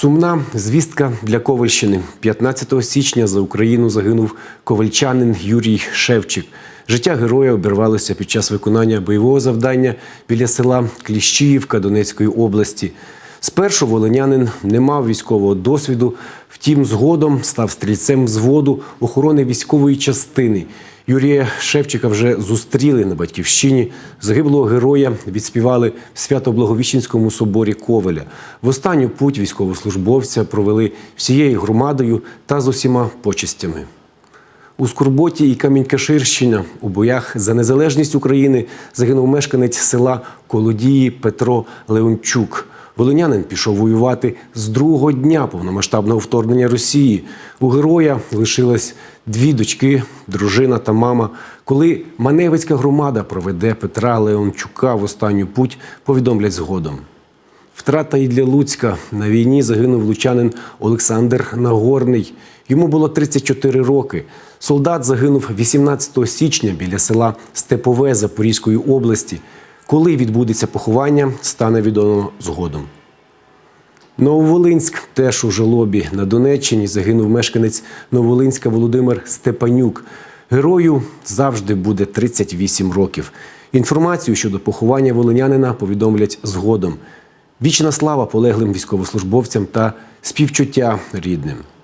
Сумна звістка для Ковальщини. 15 січня за Україну загинув ковальчанин Юрій Шевчик. Життя героя обірвалося під час виконання бойового завдання біля села Кліщіївка Донецької області. Спершу волинянин не мав військового досвіду, втім, згодом став стрільцем взводу охорони військової частини. Юрія Шевчика вже зустріли на батьківщині. Загиблого героя відспівали в Свято-Благовіщенському соборі Ковеля. В останню путь військовослужбовця провели всією громадою та з усіма почестями. У Скорботі і Камінь-Каширщина у боях за незалежність України загинув мешканець села Колодії Петро Леончук. Волинянин пішов воювати з другого дня повномасштабного вторгнення Росії. У героя лишилось дві дочки, дружина та мама. Коли Маневицька громада проведе Петра Леончука в останню путь, повідомлять згодом. Втрата і для Луцька. На війні загинув лучанин Олександр Нагорний. Йому було 34 роки. Солдат загинув 18 січня біля села Степове Запорізької області. Коли відбудеться поховання, стане відомо згодом. Нововолинськ теж у жалобі на Донеччині загинув мешканець Нововолинська Володимир Степанюк. Герою завжди буде 38 років. Інформацію щодо поховання волинянина повідомлять згодом. Вічна слава полеглим військовослужбовцям та співчуття рідним.